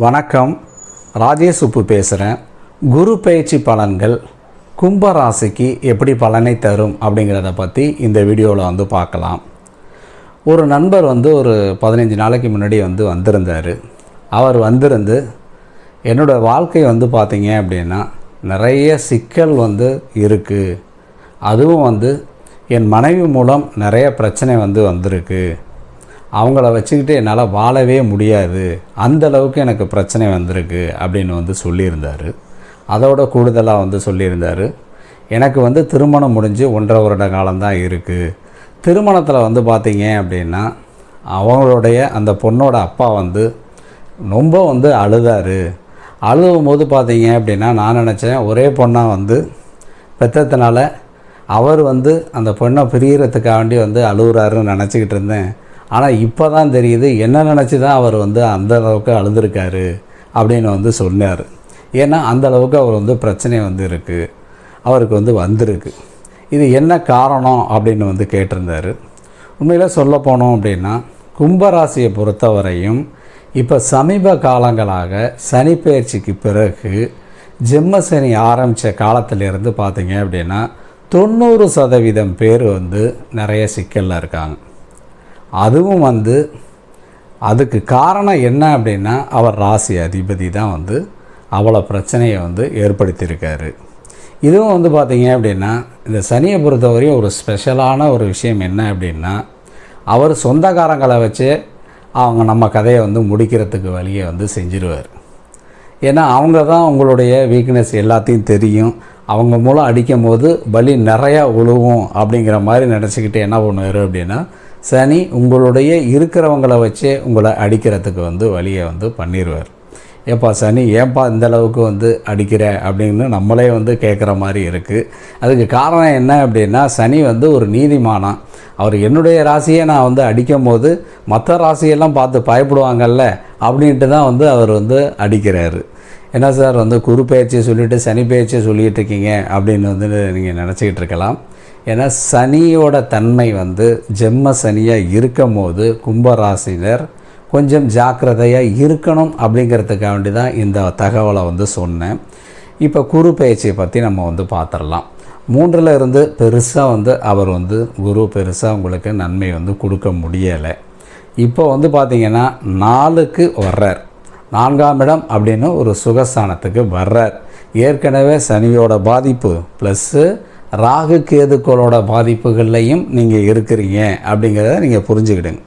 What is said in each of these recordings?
வணக்கம். ராஜேஷ் உப்பு பேசுகிறேன் குரு பயிற்சி பலன்கள் கும்ப ராசிக்கு எப்படி பலனை தரும் அப்படிங்கிறத பற்றி இந்த வீடியோவில் வந்து பார்க்கலாம். ஒரு நண்பர் வந்து ஒரு பதினஞ்சு நாளைக்கு முன்னாடி வந்து வந்திருந்தார். அவர் வந்திருந்து என்னோட வாழ்க்கை வந்து பார்த்தீங்க அப்படின்னா நிறைய சிக்கல் வந்து இருக்குது அதுவும் வந்து என் மனைவி மூலம் நிறைய பிரச்சனை வந்து வந்திருக்கு. அவங்கள வச்சுக்கிட்டு என்னால் வாழவே முடியாது. அந்த அளவுக்கு எனக்கு பிரச்சனை வந்திருக்கு அப்படின்னு வந்து சொல்லியிருந்தார். அதோட கூடுதலாக வந்து சொல்லியிருந்தார். எனக்கு வந்து திருமணம் முடிஞ்சு ஒன்றரை வருட காலம்தான் இருக்குது திருமணத்தில் வந்து பார்த்தீங்க அப்படின்னா அவங்களுடைய அந்த பொண்ணோட அப்பா வந்து ரொம்ப வந்து அழுதார். அழுகும் போது பார்த்தீங்க அப்படின்னா நான் நினச்சேன் ஒரே பொண்ணாக வந்து பெற்றதுனால அவர் வந்து அந்த பொண்ணை பிரியறதுக்காக வேண்டி வந்து அழுகுறாருன்னு நினச்சிக்கிட்டு இருந்தேன். ஆனால் இப்போ தான் தெரியுது என்ன நினச்சி தான் அவர் வந்து அந்த அளவுக்கு அழுதுருக்காரு அப்படின்னு வந்து சொன்னார். ஏன்னா அந்த அளவுக்கு அவர் வந்து பிரச்சனை வந்து இருக்குது அவருக்கு வந்து வந்திருக்கு. இது என்ன காரணம் அப்படின்னு வந்து கேட்டிருந்தார். உண்மையில் சொல்ல போனோம் அப்படின்னா கும்பராசியை பொறுத்தவரையும் இப்போ சமீப காலங்களாக சனி பயிற்சிக்கு பிறகு ஜெம்ம சனி ஆரம்பித்த காலத்திலேருந்து பார்த்தீங்க அப்படின்னா தொண்ணூறு சதவீதம் பேர் வந்து நிறைய சிக்கலில் இருக்காங்க. அதுவும் வந்து அதுக்கு காரணம் என்ன அப்படின்னா அவர் ராசி அதிபதி தான் வந்து அவ்வளோ பிரச்சனையை வந்து ஏற்படுத்தியிருக்காரு. இதுவும் வந்து பார்த்திங்க அப்படின்னா இந்த சனியை பொறுத்தவரையும் ஒரு ஸ்பெஷலான ஒரு விஷயம் என்ன அப்படின்னா அவர் சொந்தக்காரங்களை வச்சு அவங்க நம்ம கதையை வந்து முடிக்கிறதுக்கு வழியை வந்து செஞ்சிருவார். ஏன்னா அவங்க தான் உங்களுடைய வீக்னஸ் எல்லாத்தையும் தெரியும். அவங்க மூலம் அடிக்கும் போது பலி நிறையா உழுவும் அப்படிங்கிற மாதிரி நினச்சிக்கிட்டு என்ன பண்ணுவார் அப்படின்னா சனி உங்களுடைய இருக்கிறவங்கள வச்சே உங்களை அடிக்கிறதுக்கு வந்து வழியை வந்து பண்ணிடுவார் ஏப்பா சனி ஏன்பா இந்த அளவுக்கு வந்து அடிக்கிற அப்படின்னு நம்மளே வந்து கேட்குற மாதிரி இருக்குது அதுக்கு காரணம் என்ன அப்படின்னா சனி வந்து ஒரு நீதிமானம். அவர் என்னுடைய ராசியை நான் வந்து அடிக்கும் போது மற்ற ராசியெல்லாம் பார்த்து பயப்படுவாங்கல்ல அப்படின்ட்டு தான் வந்து அவர் வந்து அடிக்கிறாரு. என்ன சார் வந்து குரு பயிற்சியை சொல்லிவிட்டு சனி பயிற்சியை சொல்லிகிட்டு இருக்கீங்க அப்படின்னு வந்து நீங்கள் நினச்சிக்கிட்டு இருக்கலாம். ஏன்னா சனியோட தன்மை வந்து ஜெம்ம சனியாக இருக்கும் போது கும்பராசினர் கொஞ்சம் ஜாக்கிரதையாக இருக்கணும் அப்படிங்கிறதுக்காக வேண்டி தான் இந்த தகவலை வந்து சொன்னேன். இப்போ குரு பயிற்சியை பற்றி நம்ம வந்து பார்த்துடலாம் மூன்றில் இருந்து பெருசாக வந்து அவர் வந்து குரு பெருசாக உங்களுக்கு நன்மை வந்து கொடுக்க முடியலை. இப்போ வந்து பார்த்திங்கன்னா நாலுக்கு வர்றார். நான்காம் இடம் அப்படின்னு ஒரு சுகஸ்தானத்துக்கு வர்றார். ஏற்கனவே சனியோட பாதிப்பு ப்ளஸ்ஸு ராகு கேதுக்களோட பாதிப்புகள்லையும் நீங்கள் இருக்கிறீங்க அப்படிங்கிறத நீங்கள் புரிஞ்சுக்கிடுங்க.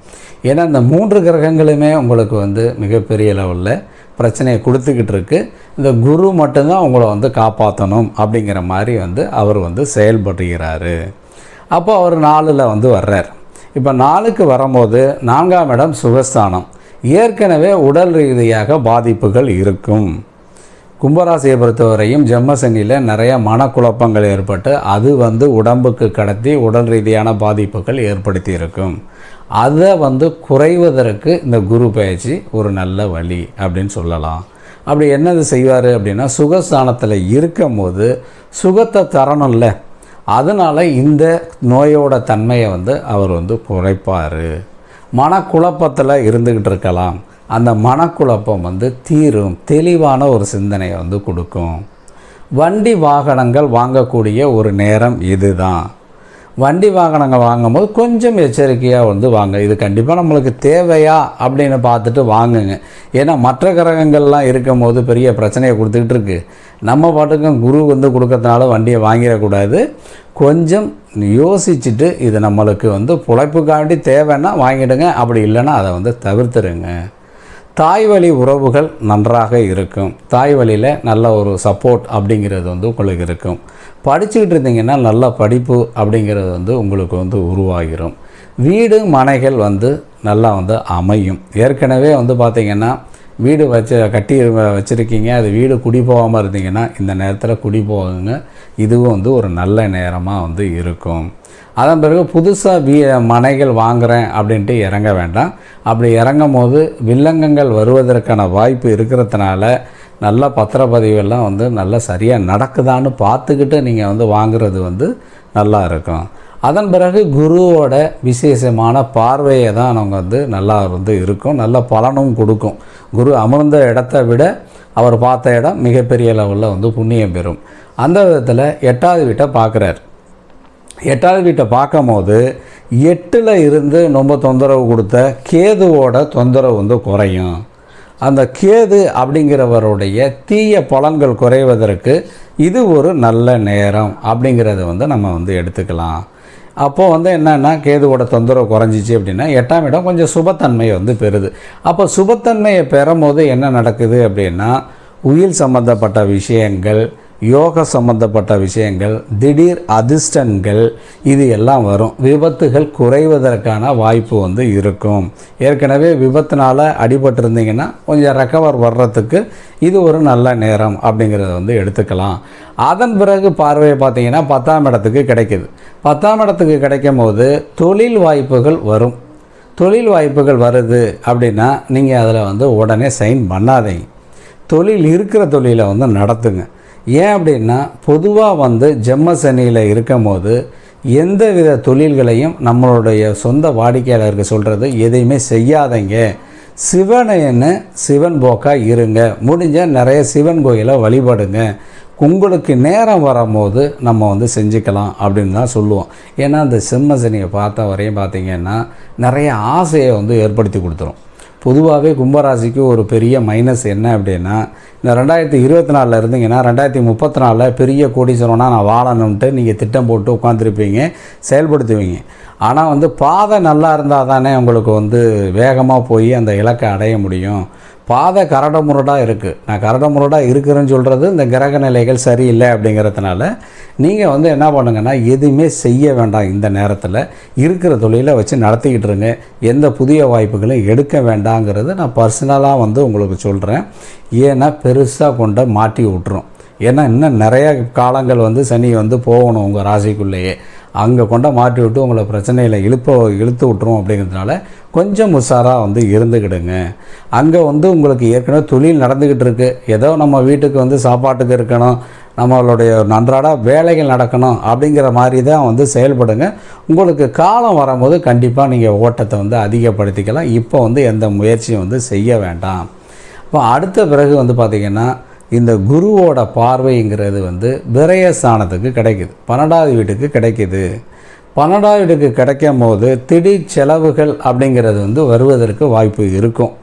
ஏன்னா இந்த மூன்று கிரகங்களுமே உங்களுக்கு வந்து மிகப்பெரிய லெவலில் பிரச்சனையை கொடுத்துக்கிட்டு இருக்கு. இந்த குரு மட்டும்தான் உங்களை வந்து காப்பாற்றணும் அப்படிங்கிற மாதிரி வந்து அவர் வந்து செயல்படுகிறாரு. அப்போ அவர் நாலில் வந்து வர்றார். இப்போ நாலுக்கு வரும்போது நான்காம் இடம் சுகஸ்தானம். ஏற்கனவே உடல் ரீதியாக பாதிப்புகள் இருக்கும். கும்பராசியை பொறுத்தவரையும் ஜெம்மசனியில் நிறைய மனக்குழப்பங்கள் ஏற்பட்டு அது வந்து உடம்புக்கு கடத்தி உடல் ரீதியான பாதிப்புகள் ஏற்படுத்தி இருக்கும். அதை வந்து குறைவதற்கு இந்த குரு பயிற்சி ஒரு நல்ல வழி அப்படின்னு சொல்லலாம். அப்படி என்னது செய்வார் அப்படின்னா சுகஸ்தானத்தில் இருக்கும் போது சுகத்தை தரணும்ல. அதனால் இந்த நோயோட தன்மையை வந்து அவர் வந்து குறைப்பார். மனக்குழப்பத்தில் இருந்துக்கிட்டு இருக்கலாம். அந்த மனக்குழப்பம் வந்து தீரும். தெளிவான ஒரு சிந்தனையை வந்து கொடுக்கும். வண்டி வாகனங்கள் வாங்கக்கூடிய ஒரு நேரம் இதுதான். வண்டி வாகனங்கள் வாங்கும்போது கொஞ்சம் எச்சரிக்கையாக வந்து வாங்க. இது கண்டிப்பாக நம்மளுக்கு தேவையா அப்படின்னு பார்த்துட்டு வாங்குங்க. ஏன்னா மற்ற கிரகங்கள்லாம் இருக்கும் போது பெரிய பிரச்சனையை கொடுத்துக்கிட்டு இருக்குது நம்ம பாட்டுக்கும் குரு வந்து கொடுக்கறதுனால வண்டியை வாங்கிடக்கூடாது. கொஞ்சம் யோசிச்சுட்டு இது நம்மளுக்கு வந்து புழைப்புக்காண்டி தேவைன்னா வாங்கிடுங்க. அப்படி இல்லைன்னா அதை வந்து தவிர்த்துருங்க. தாய் வழி உறவுகள் நன்றாக இருக்கும். தாய் வழியில் நல்ல ஒரு சப்போர்ட் அப்படிங்கிறது வந்து உங்களுக்கு இருக்கும். படிச்சுக்கிட்டு இருந்தீங்கன்னா நல்ல படிப்பு அப்படிங்கிறது வந்து உங்களுக்கு வந்து உருவாகிரும். வீடு மனைகள் வந்து நல்லா வந்து அமையும். ஏற்கனவே வந்து பார்த்திங்கன்னா வீடு வச்சு கட்டி வச்சுருக்கீங்க அது வீடு குடி போகாமல் இருந்தீங்கன்னா இந்த நேரத்தில் குடி போகுங்க. இதுவும் வந்து ஒரு நல்ல நேரமாக வந்து இருக்கும். அதன் பிறகு புதுசாக வீ மனைகள் வாங்குகிறேன் அப்படின்ட்டு இறங்க வேண்டாம். அப்படி இறங்கும் போது வில்லங்கங்கள் வருவதற்கான வாய்ப்பு இருக்கிறதுனால நல்ல பத்திரப்பதிவெல்லாம் வந்து நல்லா சரியாக நடக்குதான்னு பார்த்துக்கிட்டு நீங்கள் வந்து வாங்குறது வந்து நல்லா இருக்கும். அதன் பிறகு குருவோட விசேஷமான பார்வையை தான் அவங்க வந்து நல்லா வந்து இருக்கும். நல்ல பலனும் கொடுக்கும். குரு அமர்ந்த இடத்த விட அவர் பார்த்த இடம் மிகப்பெரிய லெவலில் வந்து புண்ணியம் பெறும். அந்த விதத்தில் எட்டாவது வீட்டை பார்க்குறார். எட்டாவது வீட்டை பார்க்கும் போது எட்டில் இருந்து ரொம்ப தொந்தரவு கொடுத்த கேதுவோட தொந்தரவு வந்து குறையும். அந்த கேது அப்படிங்கிறவருடைய தீய பலன்கள் குறைவதற்கு இது ஒரு நல்ல நேரம் அப்படிங்கிறத வந்து நம்ம வந்து எடுத்துக்கலாம். அப்போது வந்து என்னென்னா கேதுவோட தொந்தரவு குறைஞ்சிச்சு அப்படின்னா எட்டாம் இடம் கொஞ்சம் சுபத்தன்மையை வந்து பெறுது. அப்போ சுபத்தன்மையை பெறும்போது என்ன நடக்குது அப்படின்னா உயிர் சம்பந்தப்பட்ட விஷயங்கள் யோக சம்பந்தப்பட்ட விஷயங்கள் திடீர் அதிர்ஷ்டங்கள் இது எல்லாம் வரும். விபத்துகள் குறைவதற்கான வாய்ப்பு வந்து இருக்கும். ஏற்கனவே விபத்தினால் அடிபட்டிருந்தீங்கன்னா கொஞ்சம் ரெக்கவர் வர்றதுக்கு இது ஒரு நல்ல நேரம் அப்படிங்கிறத வந்து எடுத்துக்கலாம். அதன் பிறகு பார்வையை பார்த்தீங்கன்னா பத்தாம் இடத்துக்கு கிடைக்கிது. பத்தாம் இடத்துக்கு கிடைக்கும் போது தொழில் வாய்ப்புகள் வரும். தொழில் வாய்ப்புகள் வருது அப்படின்னா நீங்கள் அதில் வந்து உடனே சைன் பண்ணாதீங்க. தொழில் இருக்கிற தொழிலை வந்து நடத்துங்க. ஏன் அப்படின்னா பொதுவாக வந்து ஜெம்ம சனியில் இருக்கும் போது எந்த வித தொழில்களையும் நம்மளுடைய சொந்த வாடிக்கையாளருக்கு சொல்கிறது எதையுமே செய்யாதீங்க. சிவனைன்னு சிவன் போக்காக இருங்க. முடிஞ்ச நிறைய சிவன் கோயிலை வழிபடுங்க. உங்களுக்கு நேரம் வரும்போது நம்ம வந்து செஞ்சுக்கலாம் அப்படின்னு தான் சொல்லுவோம். ஏன்னா அந்த சிம்ம சனியை பார்த்த வரையும் பார்த்தீங்கன்னா நிறைய ஆசையை வந்து ஏற்படுத்தி கொடுத்துரும். பொதுவாகவே கும்பராசிக்கு ஒரு பெரிய மைனஸ் என்ன அப்படின்னா இந்த ரெண்டாயிரத்தி இருபத்தி நாலில் இருந்தீங்கன்னா ரெண்டாயிரத்தி முப்பத்தி நாலில் பெரிய கோடீஸ்வரனா நான் வாழணும்ன்ட்டு நீங்கள் திட்டம் போட்டு உட்காந்துருப்பீங்க செயல்படுத்துவீங்க. ஆனால் வந்து பாதை நல்லா இருந்தால் தானே உங்களுக்கு வந்து வேகமாக போய் அந்த இலக்கை அடைய முடியும். பாதை கரடமுரடாக இருக்குது நான் கரடமுரடாக இருக்கிறேன்னு சொல்கிறது இந்த கிரக நிலைகள் சரியில்லை அப்படிங்கிறதுனால நீங்கள் வந்து என்ன பண்ணுங்கன்னா எதுவுமே செய்ய வேண்டாம் இந்த நேரத்தில். இருக்கிற தொழிலை வச்சு நடத்திக்கிட்டு இருங்க. எந்த புதிய வாய்ப்புகளும் எடுக்க வேண்டாங்கிறது நான் பர்சனலாக வந்து உங்களுக்கு சொல்கிறேன் ஏன்னா பெருசாக கொண்ட மாட்டி விட்டுரும். ஏன்னா இன்னும் நிறைய காலங்கள் வந்து சனி வந்து போகணும் உங்கள் ராசிக்குள்ளேயே. அங்கே கொண்ட மாற்றி விட்டு உங்களை பிரச்சனையில் இழுப்ப இழுத்து விட்டுரும் அப்படிங்கிறதுனால கொஞ்சம் உஷாராக வந்து இருந்துக்கிடுங்க அங்கே வந்து உங்களுக்கு ஏற்கனவே தொழில் நடந்துக்கிட்டு இருக்குது ஏதோ நம்ம வீட்டுக்கு வந்து சாப்பாட்டுக்கு இருக்கணும் நம்மளுடைய நன்றாட வேலைகள் நடக்கணும் அப்படிங்கிற மாதிரி தான் வந்து செயல்படுங்க. உங்களுக்கு காலம் வரும்போது கண்டிப்பாக நீங்கள் ஓட்டத்தை வந்து அதிகப்படுத்திக்கலாம். இப்போ வந்து எந்த முயற்சியும் வந்து செய்ய வேண்டாம். இப்போ அடுத்த பிறகு வந்து பார்த்திங்கன்னா இந்த குருவோட பார்வைங்கிறது வந்து விரயஸ்தானத்துக்கு கிடைக்குது. பன்னெண்டாவது வீட்டுக்கு கிடைக்குது. பன்னெண்டாவது வீட்டுக்கு கிடைக்கும் போது திடீர் செலவுகள் அப்படிங்கிறது வந்து வருவதற்கு வாய்ப்பு இருக்கும்.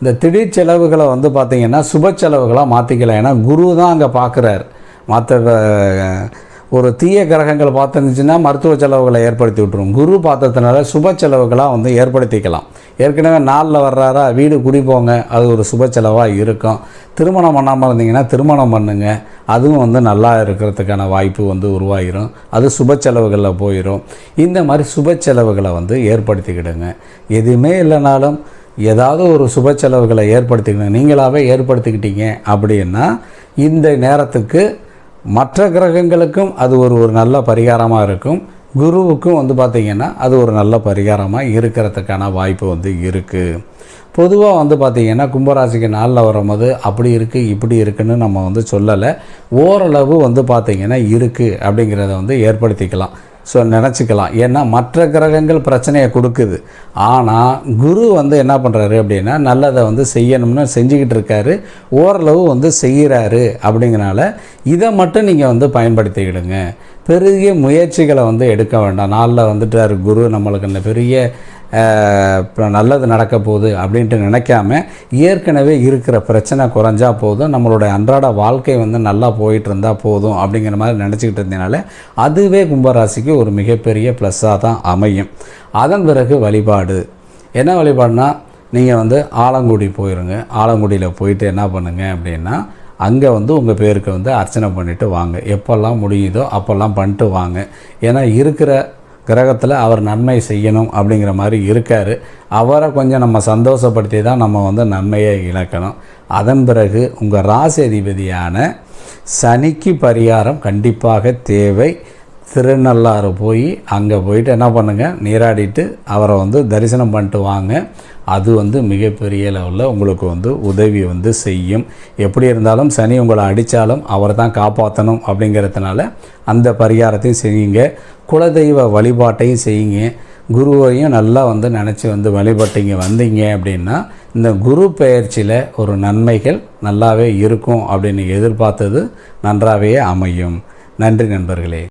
இந்த திடீர் செலவுகளை வந்து பார்த்திங்கன்னா சுப செலவுகளாக மாற்றிக்கலாம் ஏன்னா குரு தான் அங்கே பார்க்குறாரு. மற்ற ஒரு தீய கிரகங்கள் பார்த்துருந்துச்சுன்னா மருத்துவ செலவுகளை ஏற்படுத்தி விட்டுரும். குரு பார்த்ததுனால சுப செலவுகளாக வந்து ஏற்படுத்திக்கலாம். ஏற்கனவே நாளில் வர்றாரா வீடு குடி போங்க அது ஒரு சுப செலவாக இருக்கும். திருமணம் பண்ணாமல் இருந்தீங்கன்னா திருமணம் பண்ணுங்க. அதுவும் வந்து நல்லா இருக்கிறதுக்கான வாய்ப்பு வந்து உருவாகிரும் அது சுப செலவுகளில் போயிடும் இந்த மாதிரி சுப செலவுகளை வந்து ஏற்படுத்திக்கிடுங்க. எதுவுமே இல்லைனாலும் ஏதாவது ஒரு சுப செலவுகளை ஏற்படுத்திக்கணும். நீங்களாகவே ஏற்படுத்திக்கிட்டீங்க அப்படின்னா இந்த நேரத்துக்கு மற்ற கிரகங்களுக்கும் அது ஒரு ஒரு நல்ல பரிகாரமாக இருக்கும். குருவுக்கும் வந்து பார்த்திங்கன்னா அது ஒரு நல்ல பரிகாரமாக இருக்கிறதுக்கான வாய்ப்பு வந்து இருக்குது பொதுவாக வந்து பார்த்திங்கன்னா கும்பராசிக்கு நாளில் வரும்போது அப்படி இருக்குது இப்படி இருக்குன்னு நம்ம வந்து சொல்லலை. ஓரளவு வந்து பார்த்திங்கன்னா இருக்குது அப்படிங்கிறத வந்து ஏற்படுத்திக்கலாம். ஸோ நினச்சிக்கலாம். ஏன்னா மற்ற கிரகங்கள் பிரச்சனையை கொடுக்குது. ஆனால் குரு வந்து என்ன பண்ணுறாரு அப்படின்னா நல்லதை வந்து செய்யணும்னு செஞ்சுக்கிட்டு இருக்காரு. ஓரளவு வந்து செய்கிறாரு அப்படிங்கிறனால இதை மட்டும் நீங்கள் வந்து பயன்படுத்திக்கிடுங்க. பெரிய முயற்சிகளை வந்து எடுக்க வேண்டாம். நாளில் வந்துட்டார் குரு நம்மளுக்கு இந்த பெரிய நல்லது நடக்க போகுது அப்படின்ட்டு நினைக்காம ஏற்கனவே இருக்கிற பிரச்சனை குறைஞ்சா போதும். நம்மளுடைய அன்றாட வாழ்க்கை வந்து நல்லா போயிட்டு இருந்தால் போதும் அப்படிங்கிற மாதிரி நினச்சிக்கிட்டு இருந்தனால அதுவே கும்பராசிக்கு ஒரு மிகப்பெரிய ப்ளஸ்ஸாக தான் அமையும். அதன் பிறகு வழிபாடு. என்ன வழிபாடுனா நீங்கள் வந்து ஆலங்குடி போயிருங்க. ஆலங்குடியில் போயிட்டு என்ன பண்ணுங்க அப்படின்னா அங்கே வந்து உங்கள் பேருக்கு வந்து அர்ச்சனை பண்ணிவிட்டு வாங்க. எப்போல்லாம் முடியுதோ அப்போல்லாம் பண்ணிட்டு வாங்க. ஏன்னா இருக்கிற கிரகத்தில் அவர் நன்மை செய்யணும் அப்படிங்கிற மாதிரி இருக்கார். அவரை கொஞ்சம் நம்ம சந்தோஷப்படுத்தி தான் நம்ம வந்து நன்மையை இழக்கணும். அதன் பிறகு உங்கள் ராசி அதிபதியான சனிக்கு பரிகாரம் கண்டிப்பாக தேவை. திருநள்ளாறு போய் அங்கே போயிட்டு என்ன பண்ணுங்கள் நீராடிட்டு அவரை வந்து தரிசனம் பண்ணிட்டு வாங்க. அது வந்து மிகப்பெரிய லெவலில் உங்களுக்கு வந்து உதவி வந்து செய்யும். எப்படி இருந்தாலும் சனி உங்களை அடித்தாலும் அவரை தான் காப்பாற்றணும் அப்படிங்கிறதுனால அந்த பரிகாரத்தையும் செய்யுங்க. குலதெய்வ வழிபாட்டையும் செய்யுங்க. குருவையும் நல்லா வந்து நினச்சி வந்து வழிபட்டீங்க வந்தீங்க அப்படின்னா இந்த குரு பெயர்ச்சியில் ஒரு நன்மைகள் நல்லாவே இருக்கும் அப்படின்னு எதிர்பார்த்தது நன்றாகவே அமையும். நன்றி நண்பர்களே.